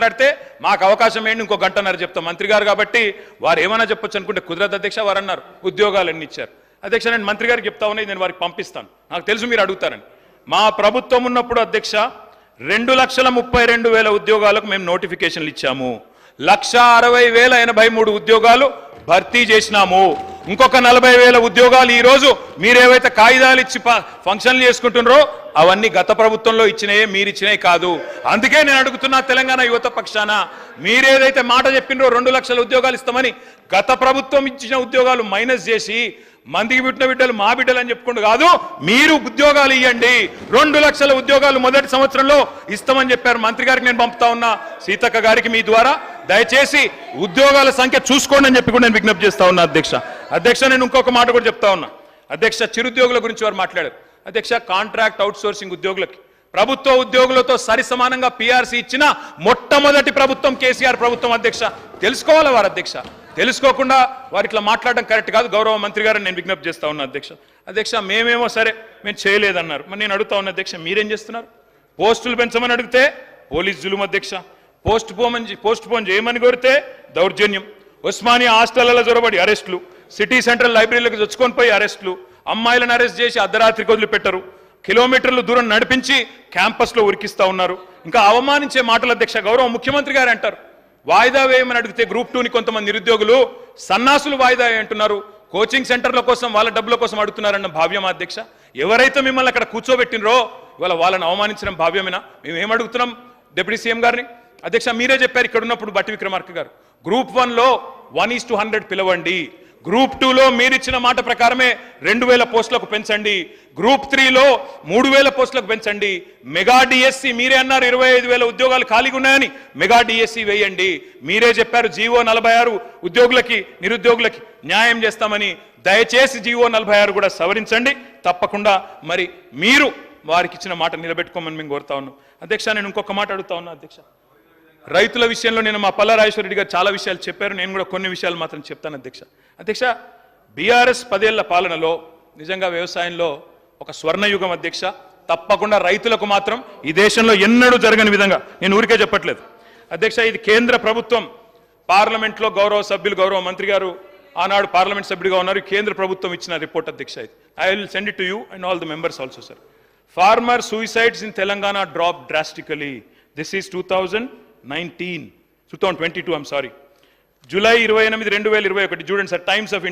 మాట్లాడితే మాకు అవకాశం ఏంటి? ఇంకో గంటన్నర చెప్తాం. మంత్రి గారు కాబట్టి వారు ఏమైనా చెప్పొచ్చు అనుకుంటే కుదరదు అధ్యక్ష వారు అన్నారు. ఉద్యోగాలు అన్ని ఇచ్చారు? అధ్యక్ష నేను మంత్రి గారికి చెప్తా ఉన్నాయి నేను వారికి పంపిస్తాను. నాకు తెలుసు మీరు అడుగుతారని. మా ప్రభుత్వం ఉన్నప్పుడు అధ్యక్ష రెండు లక్షల ముప్పై రెండు వేల ఉద్యోగాలకు మేము నోటిఫికేషన్లు ఇచ్చాము. లక్ష అరవై వేల ఎనభై మూడు ఉద్యోగాలు భర్తీ చేసినాము. ఇంకొక నలభై వేల ఉద్యోగాలు ఈ రోజు మీరేవైతే కాగితాలు ఇచ్చి ఫంక్షన్లు చేసుకుంటున్నారో అవన్నీ గత ప్రభుత్వంలో ఇచ్చినాయే మీరు ఇచ్చినాయి కాదు. అందుకే నేను అడుగుతున్నా తెలంగాణ యువత పక్షాన మీరేదైతే మాట చెప్పినరో రెండు లక్షల ఉద్యోగాలు ఇస్తామని గత ప్రభుత్వం ఇచ్చిన ఉద్యోగాలు మైనస్ చేసి మందికి పుట్టిన బిడ్డలు మా బిడ్డలు అని చెప్పుకుంటూ కాదు మీరు ఉద్యోగాలు ఇవ్వండి రెండు లక్షల ఉద్యోగాలు మొదటి సంవత్సరంలో ఇస్తామని చెప్పారు మంత్రి గారికి నేను పంపుతా ఉన్నా సీతక్క గారికి మీ ద్వారా. దయచేసి ఉద్యోగాల సంఖ్య చూసుకోండి అని చెప్పి కూడా నేను విజ్ఞప్తి చేస్తా ఉన్నా అధ్యక్ష. అధ్యక్ష నేను ఇంకొక మాట కూడా చెప్తా ఉన్నా. అధ్యక్ష చిరుద్యోగుల గురించి వారు మాట్లాడారు. అధ్యక్ష కాంట్రాక్ట్ అవుట్సోర్సింగ్ ఉద్యోగులకి. ప్రభుత్వ ఉద్యోగులతో సరి సమానంగా పిఆర్సీ ఇచ్చిన మొట్టమొదటి ప్రభుత్వం కేసీఆర్ ప్రభుత్వం అధ్యక్ష. తెలుసుకోవాలి వారు అధ్యక్ష? తెలుసుకోకుండా వారు ఇట్లా మాట్లాడడం కరెక్ట్ కాదు. గౌరవ మంత్రి గారు నేను విజ్ఞప్తి చేస్తా ఉన్నా అధ్యక్ష. అధ్యక్ష మేమేమో సరే మేము చేయలేదన్నారు. మరి నేను అడుగుతా ఉన్నా అధ్యక్ష మీరేం చేస్తున్నారు? పోస్టులు పెంచమని అడిగితే పోలీస్ జులుం అధ్యక్ష. పోస్ట్ పోమని పోస్ట్ పోన్ చేయమని కోరితే దౌర్జన్యం. ఉస్మానియా హాస్టళ్ళలో జొరబడి అరెస్టులు. సిటీ సెంట్రల్ లైబ్రరీలకు చొచ్చుకొని పోయి అరెస్టులు అమ్మాయిలను అరెస్ట్ చేసి అర్ధరాత్రికి వదిలిపెట్టరు. కిలోమీటర్లు దూరం నడిపించి క్యాంపస్లో ఉరికిస్తా ఉన్నారు. ఇంకా అవమానించే మాటల అధ్యక్ష గౌరవ ముఖ్యమంత్రి గారు అంటారు. వాయిదా వేయమని అడిగితే గ్రూప్ టూని కొంతమంది నిరుద్యోగులు సన్నాసులు వాయిదా అంటున్నారు. కోచింగ్ సెంటర్ల కోసం వాళ్ళ డబ్బుల కోసం అడుగుతున్నారన్న భావ్యం అధ్యక్ష? ఎవరైతే మిమ్మల్ని అక్కడ కూర్చోబెట్టినరో ఇవాళ వాళ్ళని అవమానించడం భావ్యమేనా? మేము ఏం అడుగుతున్నాం డిప్యూటీ సీఎం గారిని? అధ్యక్ష మీరే చెప్పారు ఇక్కడ ఉన్నప్పుడు బట్టి విక్రమార్క గారు గ్రూప్ వన్లో వన్ ఈస్ టు హండ్రెడ్ పిలవండి. గ్రూప్ టూలో మీరిచ్చిన మాట ప్రకారమే రెండు వేల పోస్టులకు పెంచండి. గ్రూప్ త్రీలో మూడు వేల పోస్టులకు పెంచండి. మెగా డిఎస్సి మీరే అన్నారు ఇరవై ఐదు వేల ఉద్యోగాలు ఖాళీగా ఉన్నాయని. మెగా డిఎస్సి వేయండి. మీరే చెప్పారు జీవో నలభై ఆరు ఉద్యోగులకి నిరుద్యోగులకి న్యాయం చేస్తామని. దయచేసి జీవో నలభై ఆరు కూడా సవరించండి. తప్పకుండా మరి మీరు వారికి ఇచ్చిన మాట నిలబెట్టుకోమని మేము కోరుతా ఉన్నాం. అధ్యక్ష నేను ఇంకొక మాట అడుగుతా ఉన్నా అధ్యక్ష. రైతుల విషయంలో నేను మా పల్లా రెడ్డి గారు చాలా విషయాలు చెప్పారు. నేను కూడా కొన్ని విషయాలు మాత్రం చెప్తాను అధ్యక్ష. అధ్యక్ష బీఆర్ఎస్ పదేళ్ళ పాలనలో నిజంగా వ్యవసాయంలో ఒక స్వర్ణయుగం అధ్యక్ష. తప్పకుండా రైతులకు మాత్రం ఈ దేశంలో ఎన్నడూ జరగని విధంగా నేను ఊరికే చెప్పట్లేదు. అధ్యక్ష ఇది కేంద్ర ప్రభుత్వం పార్లమెంట్లో గౌరవ సభ్యులు గౌరవ మంత్రి గారు ఆనాడు పార్లమెంట్ సభ్యుడిగా ఉన్నారు. కేంద్ర ప్రభుత్వం ఇచ్చిన రిపోర్ట్ అధ్యక్ష ఇది. I will send it to you and all the members also sir. Farmer suicides in Telangana drop drastically. This is two thousand nineteen two thousand twenty two I'm sorry July ఇరవై ఎనిమిది రెండు వేల ఇరవై ఒకటి చూడండి sir times of India